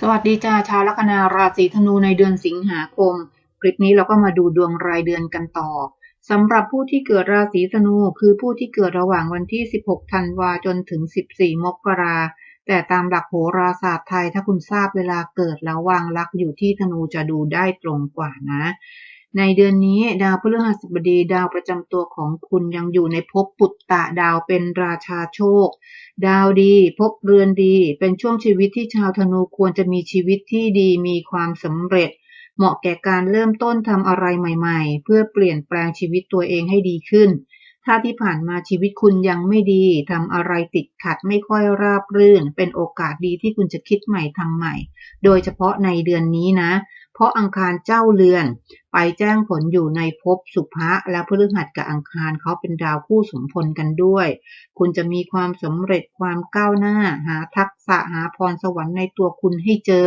สวัสดีจ้าชาวลัคนาราศีธนูในเดือนสิงหาคม คลิปนี้เราก็มาดูดวงรายเดือนกันต่อสำหรับผู้ที่เกิดราศีธนูคือผู้ที่เกิดระหว่างวันที่ 16 ธันวาจนถึง 14 มกราแต่ตามหลักโหราศาสตร์ไทยถ้าคุณทราบเวลาเกิดแล้ววางลักอยู่ที่ธนูจะดูได้ตรงกว่านะ ในเดือนนี้ดาวพฤหัสบดีดาวประจำตัวของคุณยังอยู่ในภพปุตตะดาวเป็นราชาโชค ดาวดีพบเรือนดี เป็นช่วงชีวิตที่ชาวธนูควรจะมีชีวิตที่ดีมีความสำเร็จ เหมาะแก่การเริ่มต้นทำอะไรใหม่ๆ เพื่อเปลี่ยนแปลงชีวิตตัวเองให้ดีขึ้น ถ้าที่ผ่านมาชีวิตคุณยังไม่ดีทำอะไรติดขัดไม่ค่อยราบรื่น เป็นโอกาสดีที่คุณจะคิดใหม่ทำใหม่ โดยเฉพาะในเดือนนี้นะ เพราะอังคารเจ้าเรือน ไปแจ้งผลอยู่ในภพสุภะและพฤหัสกับอังคารเขาเป็นดาวคู่สมพลกันด้วย คุณจะมีความสำเร็จความก้าวหน้า หาทักษะหาพรสวรรค์ในตัวคุณให้เจอ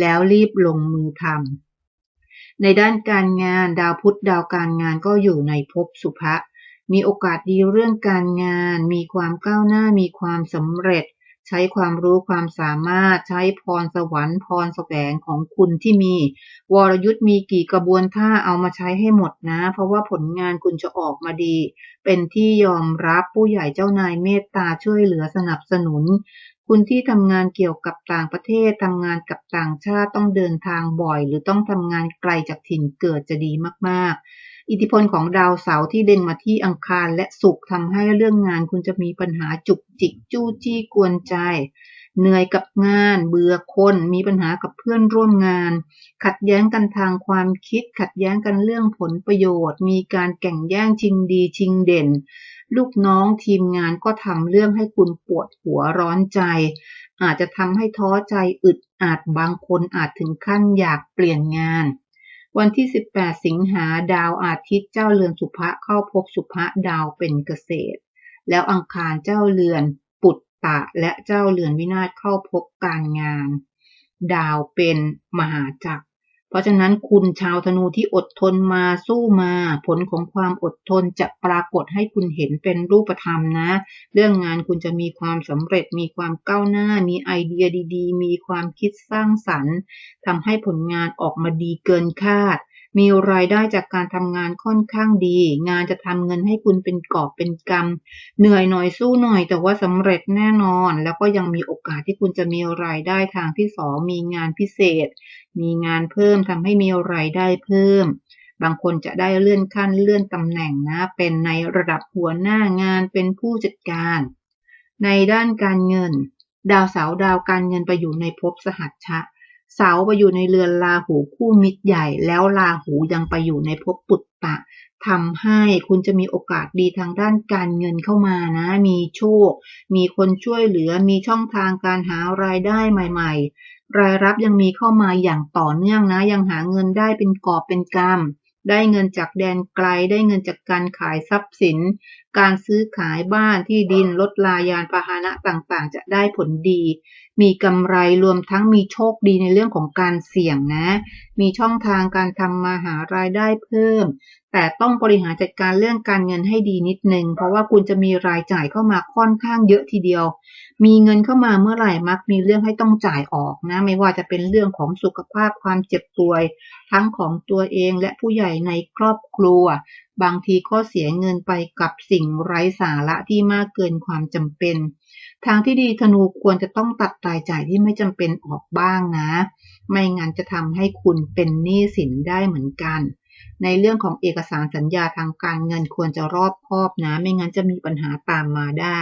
แล้วรีบลงมือทำในด้านการงานดาวพุธดาวการงานก็อยู่ในภพสุภะมีโอกาสดีเรื่องการงาน มีความก้าวหน้ามีความสำเร็จ ใช้ความรู้ความสามารถใช้พรสวรรค์พรแสวงของคุณที่มี วรยุทธ์มีกี่กระบวนท่าเอามาใช้ให้หมดนะ เพราะว่าผลงานคุณจะออกมาดี เป็นที่ยอมรับผู้ใหญ่เจ้านายเมตตาช่วยเหลือสนับสนุน คุณที่ทำงานเกี่ยวกับต่างประเทศทำงานกับต่างชาติต้องเดินทางบ่อย หรือต้องทำงานไกลจากถิ่นเกิดจะดีมากๆ อิทธิพลของดาวเสาร์ที่เด่นมาที่อังคารและศุกร์ทำให้เรื่องงานคุณจะมีปัญหาจุกจิกจู้จี้กวนใจ เหนื่อยกับงาน เบื่อคน มีปัญหากับเพื่อนร่วมงาน ขัดแย้งกันทางความคิด ขัดแย้งกันเรื่องผลประโยชน์ มีการแข่งแย่งชิงดีชิงเด่น ลูกน้องทีมงานก็ทำเรื่องให้คุณปวดหัวร้อนใจ อาจจะทำให้ท้อใจอึดอัดบางคนอาจถึงขั้นอยากเปลี่ยนงาน วันที่ 18 สิงหาดาวอาทิตย์เจ้าเรือนสุภะเข้าพบสุภะดาวเป็นเกษตร แล้วอังคารเจ้าเรือนปุตตะและเจ้าเรือนวินาศเข้าพบการงาน ดาวเป็นมหาจักร ราะฉะนั้นคุณชาวธนูที่อดทนมาสู้มา ผลของความอดทนจะปรากฏให้คุณเห็นเป็นรูปธรรมนะ เรื่องงานคุณจะมีความสำเร็จมีความก้าวหน้า มีไอเดียดี ๆ มีความคิดสร้างสรรค์ทำให้ผลงานออกมาดีเกินคาด มีรายได้จากการทำงานค่อนข้างดี งานจะทำเงินให้คุณเป็นกอบเป็นกำเหนื่อยหน่อยสู้หน่อย แต่ว่าสำเร็จแน่นอน แล้วก็ยังมีโอกาสที่คุณจะมีรายได้ทางที่สองมีงานพิเศษ มีงานเพิ่มทำให้มีรายได้เพิ่มบางคนจะได้เลื่อนขั้นเลื่อนตำแหน่งนะ เป็นในระดับหัวหน้างานเป็นผู้จัดการ ในด้านการเงิน ดาวเสาดาวการเงินไปอยู่ในภพสหัชชะ เสาไปอยู่ในเรือนราหูคู่มิตรใหญ่ แล้วราหูยังไปอยู่ในภพปุตตะทำให้คุณจะมีโอกาสดีทางด้านการเงินเข้ามานะ มีโชค มีคนช่วยเหลือ มีช่องทางการหารายได้ใหม่ ๆ รายรับยังมีเข้ามาอย่างต่อเนื่องนะ ยังหาเงินได้เป็นกอบเป็นกำได้เงินจากแดนไกล ได้เงินจากการขายทรัพย์สิน การซื้อขายบ้านที่ดินรถลายานพาหนะต่างๆ จะได้ผลดี มีกำไรรวมทั้งมีโชคดีในเรื่องของการเสี่ยงนะ มีช่องทางการทำมาหารายได้เพิ่ม แต่ต้องบริหารจัดการเรื่องการเงินให้ดีนิดนึง เพราะว่าคุณจะมีรายจ่ายเข้ามาค่อนข้างเยอะทีเดียว มีเงินเข้ามาเมื่อไหร่มักมีเรื่องให้ต้องจ่ายออกนะ ไม่ว่าจะเป็นเรื่องของสุขภาพความเจ็บป่วย ทั้งของตัวเองและผู้ใหญ่ในครอบครัว บางทีก็เสียเงินไปกับสิ่งไร้สาระที่มากเกินความจำเป็น ทางที่ดีธนูควรจะต้องตัดรายจ่ายที่ไม่จำเป็นออกบ้างนะ ไม่งั้นจะทำให้คุณเป็นหนี้สินได้เหมือนกัน ในเรื่องของเอกสารสัญญาทางการเงินควรจะรอบคอบนะ ไม่งั้นจะมีปัญหาตามมาได้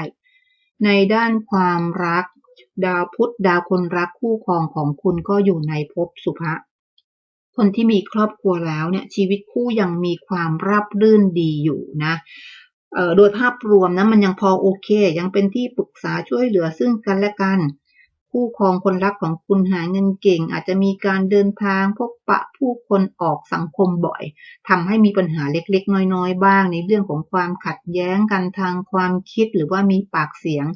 ในด้านความรัก ดาวพุธดาวคนรักคู่ครองของคุณก็อยู่ในภพสุภะ คนที่มีครอบครัวแล้วเนี่ยชีวิตคู่ยังมีความราบรื่นดีอยู่นะโดยภาพรวมนะมันยังพอโอเค ยังเป็นที่ปรึกษาช่วยเหลือซึ่งกันและกัน คู่ครองคนรักของคุณหาเงินเก่ง อาจจะมีการเดินทางพบปะผู้คนออกสังคมบ่อยทำให้มีปัญหาเล็กๆ น้อยๆ บ้าง ในเรื่องของความขัดแย้งกันทางความคิดหรือว่ามีปากเสียง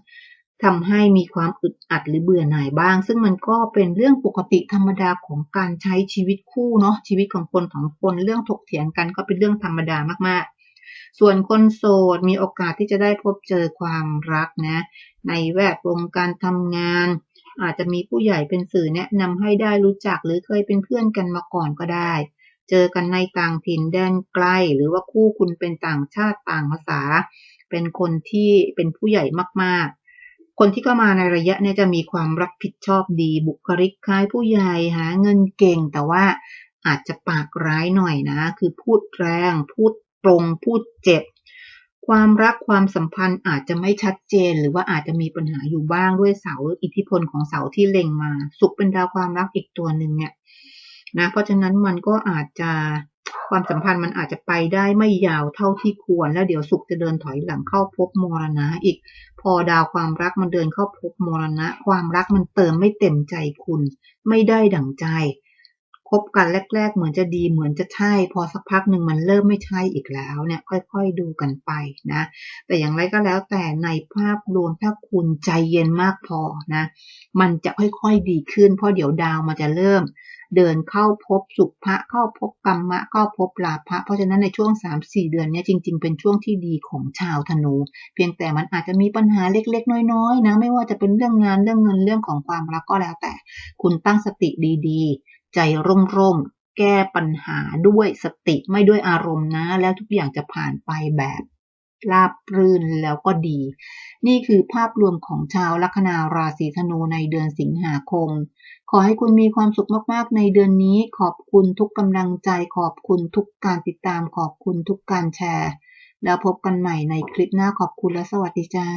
ทำให้มีความอึดอัดหรือเบื่อหน่ายบ้าง ซึ่งมันก็เป็นเรื่องปกติธรรมดาของการใช้ชีวิตคู่เนาะชีวิตของคนของคนเรื่องถกเถียงกันก็เป็นเรื่องธรรมดามากๆ ส่วนคนโสดมีโอกาสที่จะได้พบเจอความรักนะ ในแวดวงการทำงาน อาจจะมีผู้ใหญ่เป็นสื่อแนะนำให้ได้รู้จักหรือเคยเป็นเพื่อนกันมาก่อนก็ได้ เจอกันในต่างถิ่นแดนไกล หรือว่าคู่คุณเป็นต่างชาติต่างภาษา เป็นคนที่เป็นผู้ใหญ่มากๆ คนที่เข้ามาในระยะเนี่ยจะมีความรับผิดชอบดี บุคลิกคล้ายผู้ใหญ่หาเงินเก่ง แต่ว่าอาจจะปากร้ายหน่อยนะ คือพูดแรง พูดตรง พูดเจ็บ ความรักความสัมพันธ์อาจจะไม่ชัดเจน หรือว่าอาจจะมีปัญหาอยู่บ้างด้วยเสาอิทธิพลของเสาที่เล็งมา สุขเป็นดาวความรักอีกตัวหนึ่งเนี่ยนะ เพราะฉะนั้นมันก็อาจจะ ความสัมพันธ์มันอาจจะไปได้ไม่ยาวเท่าที่ควร แล้วเดี๋ยวสุขจะเดินถอยหลังเข้าพบมรณะอีก พอดาวความรักมันเดินเข้าพบมรณะ ความรักมันเติมไม่เต็มใจคุณ ไม่ได้ดั่งใจ คบกันแรก ๆ เหมือนจะดีเหมือนจะใช่ พอสักพักหนึ่งมันเริ่มไม่ใช่อีกแล้วเนี่ยค่อย ๆ ดูกันไปนะ แต่อย่างไรก็แล้วแต่ในภาพรวมถ้าคุณใจเย็นมากพอนะ มันจะค่อยๆดีขึ้น เพราะเดี๋ยวดาวมันจะเริ่มเดินเข้าพบสุภะเข้าพบกรรมะเข้าพบลาภะเพราะฉะนั้นในช่วง 3-4 เดือนนี้จริง ๆ เป็นช่วงที่ดีของชาวธนู เพียงแต่มันอาจจะมีปัญหาเล็กๆ น้อยๆนะไม่ว่าจะเป็นเรื่องงานเรื่องเงินเรื่องของความรักก็แล้วแต่ คุณตั้งสติดีๆ ใจร่มๆ แก้ปัญหาด้วยสติไม่ด้วยอารมณ์นะ แล้วทุกอย่างจะผ่านไปแบบราบรื่นแล้วก็ดี นี่คือภาพรวมของชาวลัคนาราศีธนูในเดือนสิงหาคม ขอให้คุณมีความสุขมากๆ ในเดือนนี้ ขอบคุณทุกกำลังใจ ขอบคุณทุกการติดตาม ขอบคุณทุกการแชร์ แล้วพบกันใหม่ในคลิปหน้าขอบคุณและสวัสดีจ้า